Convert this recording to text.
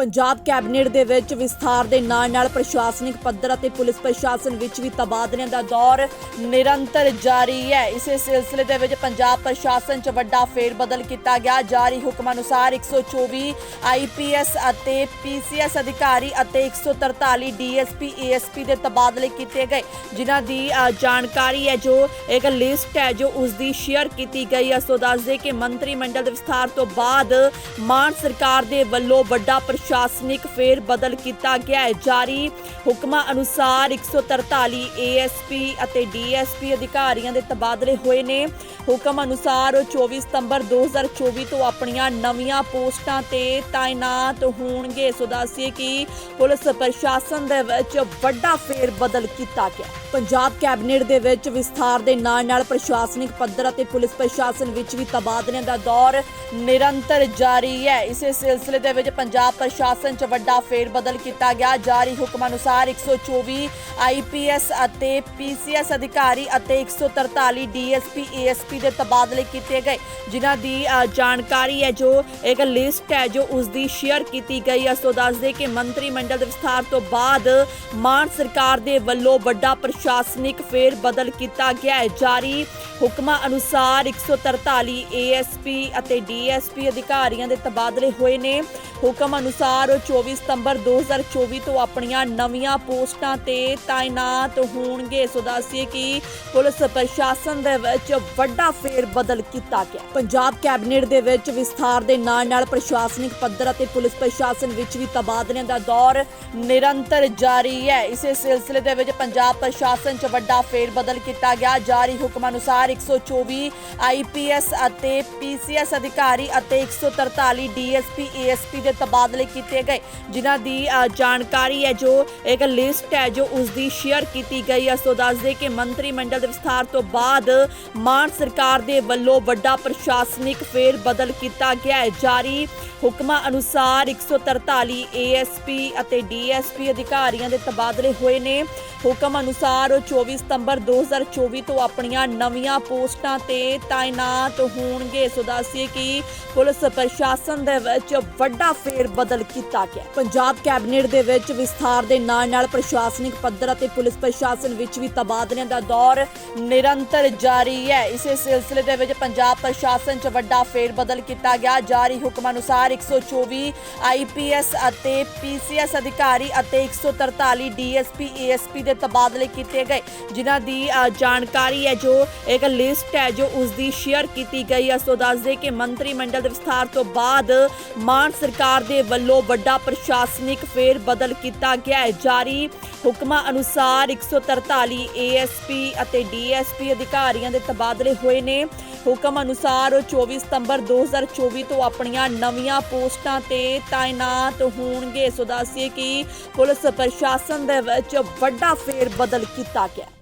Punjab cabinet ਦੇ ਵਿੱਚ ਵਿਸਥਾਰ ਦੇ ਨਾਲ ਨਾਲ ਪ੍ਰਸ਼ਾਸਨਿਕ ਪੱਧਰ ਅਤੇ ਪੁਲਿਸ ਪ੍ਰਸ਼ਾਸਨ ਵਿੱਚ ਵੀ ਤਬਾਦਲਿਆਂ ਦਾ ਦੌਰ ਨਿਰੰਤਰ ਜਾਰੀ ਹੈ। ਇਸੇ ਸਿਲਸਿਲੇ ਦੇ ਵਿੱਚ ਪੰਜਾਬ ਪ੍ਰਸ਼ਾਸਨ 'ਚ ਵੱਡਾ ਫੇਰਬਦਲ ਕੀਤਾ ਗਿਆ। ਜਾਰੀ ਹੁਕਮ ਅਨੁਸਾਰ 124 ਆਈਪੀਐਸ ਅਤੇ ਪੀਸੀਐਸ ਅਧਿਕਾਰੀ ਅਤੇ 143 ਡੀਐਸਪੀ ਏਐਸਪੀ ਦੇ ਤਬਾਦਲੇ ਕੀਤੇ ਗਏ। ਜਿਨ੍ਹਾਂ ਦੀ ਜਾਣਕਾਰੀ ਹੈ ਜੋ ਇੱਕ ਲਿਸਟ ਹੈ ਜੋ ਉਸ ਦੀ ਸ਼ੇਅਰ ਕੀਤੀ ਗਈ ਹੈ। ਸੋ ਦੱਸਦੇ ਕਿ ਮੰਤਰੀ ਮੰਡਲ ਦੇ ਵਿਸਥਾਰ ਤੋਂ ਬਾਅਦ ਮਾਨ ਸਰਕਾਰ ਦੇ ਵੱਲੋਂ ਵੱਡਾ ਪ੍ਰਸ਼ਾਸਨਿਕ ਫੇਰ ਬਦਲ ਕੀਤਾ ਗਿਆ ਹੈ। ਜਾਰੀ ਹੁਕਮਾਂ ਅਨੁਸਾਰ 143 ਏਐਸਪੀ ਅਤੇ ਡੀਐਸਪੀ ਅਧਿਕਾਰੀਆਂ ਦੇ ਤਬਾਦਲੇ ਹੋਏ ਨੇ। ਹੁਕਮ ਅਨੁਸਾਰ ਉਹ 24 ਸਤੰਬਰ 2024 ਤੋਂ ਆਪਣੀਆਂ ਨਵੀਆਂ ਪੋਸਟਾਂ ਤੇ ਤਾਇਨਾਤ ਹੋਣਗੇ। ਸੋ ਦੱਸੀਏ ਕਿ ਪੁਲਿਸ ਪ੍ਰਸ਼ਾਸਨ ਦੇ ਵਿੱਚ ਵੱਡਾ ਫੇਰ ਬਦਲ ਕੀਤਾ ਗਿਆ। ਪੰਜਾਬ ਕੈਬਨਿਟ ਦੇ ਵਿੱਚ ਵਿਸਥਾਰ ਦੇ ਨਾਲ ਨਾਲ ਪ੍ਰਸ਼ਾਸਨਿਕ ਪੱਧਰ ਅਤੇ ਪੁਲਿਸ ਪ੍ਰਸ਼ਾਸਨ ਵਿੱਚ ਵੀ ਤਬਾਦਲਿਆਂ ਦਾ ਦੌਰ ਨਿਰੰਤਰ ਜਾਰੀ ਹੈ। ਇਸੇ ਸਿਲਸਿਲੇ ਦੇ ਵਿੱਚ ਪੰਜਾਬ ਪ੍ਰਸ਼ਾਸਨ 'ਚ ਵੱਡਾ ਫੇਰਬਦਲ ਕੀਤਾ ਗਿਆ। ਜਾਰੀ ਹੁਕਮ ਅਨੁਸਾਰ 124 ਆਈਪੀਐਸ ਅਤੇ ਪੀਸੀਐਸ ਅਧਿਕਾਰੀ ਅਤੇ 143 ਡੀਐਸਪੀ ਏਐਸਪੀ ਦੇ ਤਬਾਦਲੇ ਕੀਤੇ ਗਏ। ਜਿਨ੍ਹਾਂ ਦੀ ਜਾਣਕਾਰੀ ਹੈ, ਜੋ ਇੱਕ ਲਿਸਟ ਹੈ, ਜੋ ਉਸ ਦੀ ਸ਼ੇਅਰ ਕੀਤੀ ਗਈ ਹੈ। ਸੋ ਦੱਸਦੇ ਕਿ ਮੰਤਰੀ ਮੰਡਲ ਦੇ ਵਿਸਥਾਰ ਤੋਂ ਬਾਅਦ ਮਾਨ ਸਰਕਾਰ ਦੇ ਵੱਲੋਂ ਵੱਡਾ ਪ੍ਰਸ਼ਾਸਨਿਕ ਫੇਰ ਬਦਲ ਕੀਤਾ ਗਿਆ ਹੈ। ਜਾਰੀ ਹੁਕਮਾਂ ਅਨੁਸਾਰ 143 ਏਐਸਪੀ ਅਤੇ ਡੀਐਸਪੀ ਅਧਿਕਾਰੀਆਂ ਦੇ ਤਬਾਦਲੇ ਹੋਏ ਨੇ। ਹੁਕਮ ਅਨੁਸਾਰ ਉਹ 24 ਸਤੰਬਰ 2024 ਤੋਂ ਆਪਣੀਆਂ ਨਵੀਆਂ ਪੋਸਟਾਂ ਤੇ ਤਾਇਨਾਤ ਹੋਣਗੇ। ਸੋ ਦੱਸੀਏ ਕਿ ਪੁਲਿਸ ਪ੍ਰਸ਼ਾਸਨ ਦੇ ਵਿੱਚ ਵੱਡਾ ਫੇਰ ਬਦਲ ਕੀਤਾ ਗਿਆ। ਪੰਜਾਬ ਕੈਬਨਿਟ ਦੇ ਵਿੱਚ ਵਿਸਥਾਰ ਦੇ ਨਾਲ ਨਾਲ ਪ੍ਰਸ਼ਾਸਨਿਕ ਪੱਧਰ ਅਤੇ ਪੁਲਿਸ ਪ੍ਰਸ਼ਾਸਨ ਵਿੱਚ ਵੀ ਤਬਾਦਲਿਆਂ ਦਾ ਦੌਰ ਨਿਰੰਤਰ ਜਾਰੀ ਹੈ। ਇਸੇ ਸਿਲਸਿਲੇ ਦੇ ਵਿੱਚ ਪੰਜਾਬ ਪ੍ਰਸ਼ਾਸਨ 'ਚ ਵੱਡਾ ਫੇਰ ਬਦਲ ਕੀਤਾ ਗਿਆ। ਜਾਰੀ ਹੁਕਮ ਅਨੁਸਾਰ 124 ਆਈਪੀਐਸ ਅਤੇ ਪੀਸੀਐਸ ਅਧਿਕਾਰੀ ਅਤੇ 143 ਡੀਐਸਪੀ ਏਐਸਪੀ ਦੇ ਤਬਾਦਲੇ ਕੀਤੇ ਗਏ, ਜਿਨ੍ਹਾਂ ਦੀ ਜਾਣਕਾਰੀ ਹੈ ਜੋ ਇੱਕ ਲਿਸਟ ਹੈ ਜੋ ਉਸ ਦੀ ਸ਼ੇਅਰ ਕੀਤੀ ਗਈ ਹੈ। ਸੋ ਦੱਸਦੇ ਕਿ ਮੰਤਰੀ ਮੰਡਲ ਦੇ ਵਿਸਥਾਰ ਤੋਂ ਬਾਅਦ ਮਾਨ ਸਰਕਾਰ ਦੇ ਵੱਲੋਂ ਵੱਡਾ ਪ੍ਰਸ਼ਾਸਨਿਕ ਫੇਰ ਬਦਲ ਕੀਤਾ ਗਿਆ ਹੈ। ਜਾਰੀ ਹੁਕਮਾਂ ਅਨੁਸਾਰ 143 ਏਐਸਪੀ ਅਤੇ ਡੀਐਸਪੀ ਅਧਿਕਾਰੀਆਂ ਦੇ ਤਬਾਦਲੇ ਹੋਏ ਨੇ। ਹੁਕਮ ਅਨੁਸਾਰ ਉਹ 24 ਸਤੰਬਰ 2024 ਤੋਂ ਆਪਣੀਆਂ ਨਵੀਆਂ ਪੋਸਟਾਂ ਤੇ ਤਾਇਨਾਤ ਹੋਣਗੇ। ਸੋ ਦੱਸੀਏ ਕਿ ਪੁਲਿਸ ਪ੍ਰਸ਼ਾਸਨ ਦੇ ਵਿੱਚ ਵੱਡਾ ਫੇਰ ਬਦਲ ਕੀਤਾ ਗਿਆ। ਪੰਜਾਬ ਕੈਬਨਿਟ ਦੇ ਵਿੱਚ ਵਿਸਥਾਰ ਦੇ ਨਾਲ ਨਾਲ ਪ੍ਰਸ਼ਾਸਨਿਕ ਪੱਧਰ ਅਤੇ ਪੁਲਿਸ ਪ੍ਰਸ਼ਾਸਨ ਵਿੱਚ ਵੀ ਤਬਾਦਲਿਆਂ ਦਾ ਦੌਰ ਨਿਰੰਤਰ ਜਾਰੀ ਹੈ। ਇਸੇ ਸਿਲਸਿਲੇ ਦੇ ਵਿੱਚ ਪੰਜਾਬ ਪ੍ਰਸ਼ਾਸਨ 'ਚ ਵੱਡਾ ਫੇਰ ਬਦਲ ਕੀਤਾ ਗਿਆ। ਜਾਰੀ ਹੁਕਮ ਅਨੁਸਾਰ 124 ਆਈਪੀਐਸ ਅਤੇ ਪੀਸੀਐਸ ਅਧਿਕਾਰੀ ਅਤੇ 143 ਡੀਐਸਪੀ ਏਐਸਪੀ ਦੇ ਤਬਾਦਲੇ ਕੀਤੇ ਗਏ, ਜਿਨ੍ਹਾਂ ਦੀ ਜਾਣਕਾਰੀ ਹੈ ਜੋ ਇੱਕ ਲਿਸਟ ਹੈ ਜੋ ਉਸ ਦੀ ਸ਼ੇਅਰ ਕੀਤੀ ਗਈ ਹੈ। ਸੋ ਦੱਸਦੇ ਕਿ ਮੰਤਰੀ ਮੰਡਲ ਦੇ ਵਿਸਥਾਰ ਤੋਂ ਬਾਅਦ ਮਾਨ ਸਰਕਾਰ ਦੇ ਵੱਲੋਂ ਵੱਡਾ ਪ੍ਰਸ਼ਾਸਨਿਕ ਫੇਰ ਬਦਲ ਕੀਤਾ ਗਿਆ ਹੈ। ਜਾਰੀ ਹੁਕਮਾਂ ਅਨੁਸਾਰ 143 ਏਐਸਪੀ ਅਤੇ ਡੀਐਸਪੀ ਅਧਿਕਾਰੀਆਂ ਦੇ ਤਬਾਦਲੇ ਹੋਏ ਨੇ। ਹੁਕਮ ਅਨੁਸਾਰ ਉਹ 24 ਸਤੰਬਰ 2024 ਤੋਂ ਆਪਣੀਆਂ ਨਵੀਆਂ ਪੋਸਟਾਂ ਤੇ ਤਾਇਨਾਤ ਹੋਣਗੇ। ਸੋ ਦੱਸੀਏ ਕਿ ਪੁਲਿਸ ਪ੍ਰਸ਼ਾਸਨ ਦੇ ਵਿੱਚ ਵੱਡਾ ਫੇਰ ਬਦਲ ਕੀਤਾ ਗਿਆ।